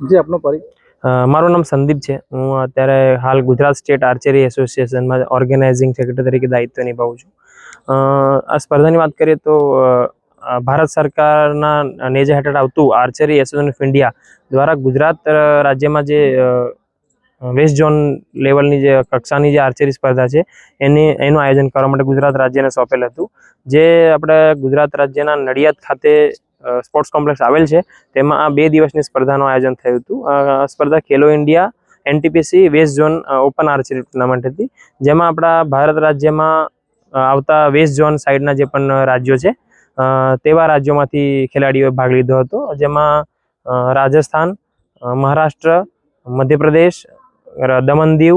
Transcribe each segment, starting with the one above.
જે, આપનો પરિચય મારું નામ સંદીપ છે. હું અત્યારે હાલ ગુજરાત સ્ટેટ આર્ચરી એસોસિએશનમાં ઓર્ગેનાઇઝિંગ સેક્રેટરી તરીકે દાયિત્વ નિભાવું છું. આ સ્પર્ધાની વાત કરીએ તો ભારત સરકારના નેજા હેઠળ આવતું આર્ચરી એસોસિએશન ઓફ ઇન્ડિયા દ્વારા ગુજરાત રાજ્યમાં જે વેસ્ટ ઝોન લેવલની જે કક્ષાની જે આર્ચરી સ્પર્ધા છે, એની, એનું આયોજન કરવા માટે ગુજરાત રાજ્યને સોંપેલ હતું. જે આપણે ગુજરાત રાજ્યના નડિયાદ ખાતે સ્પોર્ટ્સ કોમ્પ્લેક્સ આવેલ છે. તેમાં આ બે દિવસની સ્પર્ધાનું આયોજન થયું હતું. સ્પર્ધા Khelo India, NTPC, west zone open archery tournament હતી. જેમાં આપણા ભારત રાજ્યમાં આવતા વેસ્ટ ઝોન સાઈડના જે પણ રાજ્યો છે તેવા રાજ્યોમાંથી ખેલાડીઓએ ભાગ લીધો હતો. જેમાં રાજસ્થાન મહારાષ્ટ્ર, મધ્યપ્રદેશ દમણ દીવ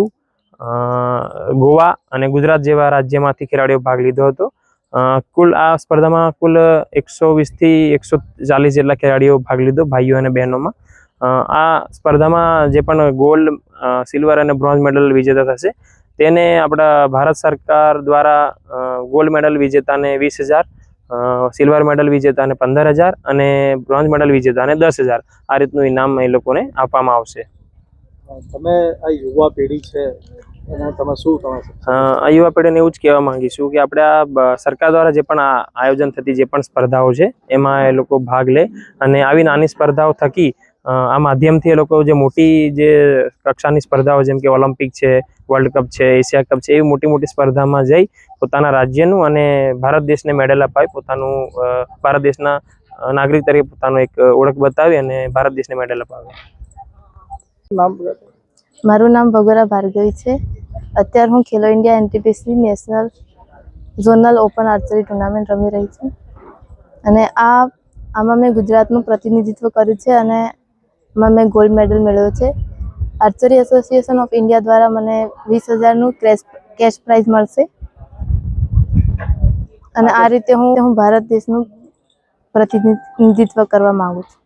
ગોવા અને ગુજરાત જેવા રાજ્યમાંથી ખેલાડીઓ ભાગ લીધો હતો. કુલ આ સ્પર્ધામાં કુલ એકસો વીસથી એકસો ચાલીસ જેટલા ખેલાડીઓ ભાગ લીધો, ભાઈઓ અને બહેનોમાં. આ સ્પર્ધામાં જે પણ ગોલ્ડ સિલ્વર અને બ્રોન્ઝ મેડલ વિજેતા થશે, તેને આપણા ભારત સરકાર દ્વારા ગોલ્ડ મેડલ વિજેતાને વીસ હજાર સિલ્વર મેડલ વિજેતાને પંદર હજાર અને બ્રોન્ઝ મેડલ વિજેતાને દસ હજાર. આ રીતનું ઇનામ એ લોકોને આપવામાં આવશે. તમે આ યુવા પેઢી છે યુવા પેઢીને એવું જ કહેવા માંગીશું કે આપણે આ સરકાર દ્વારા જે પણ આયોજન થતી જે પણ સ્પર્ધાઓ છે એમાં એ લોકો ભાગ લે અને આવી નાની સ્પર્ધાઓ થકી આ માધ્યમથી એ લોકો જે મોટી જે કક્ષાની સ્પર્ધાઓ જેમ કે ઓલિમ્પિક છે વર્લ્ડ કપ છે એશિયા કપ છે એવી મોટી મોટી સ્પર્ધામાં જઈ પોતાના રાજ્યનું અને ભારત દેશને મેડલ અપાવી પોતાનું ભારત દેશના નાગરિક તરીકે પોતાનું એક ઓળખ બતાવી અને ભારત દેશને મેડલ અપાવે. નામ મારું નામ ભગોરા ભાર્ગવી છે. અત્યારે હું Khelo India NTPC national zonal open archery tournament રમી રહી છું. અને આ આમાં મેં ગુજરાતનું પ્રતિનિધિત્વ કર્યું છે અને એમાં મેં ગોલ્ડ મેડલ મેળવ્યો છે. આર્ચરી એસોસિએશન ઓફ ઇન્ડિયા દ્વારા મને વીસ હજારનું કેશ કેશ પ્રાઇઝ મળશે. અને આ રીતે હું હું ભારત દેશનું પ્રતિનિધિત્વ કરવા માગું છું.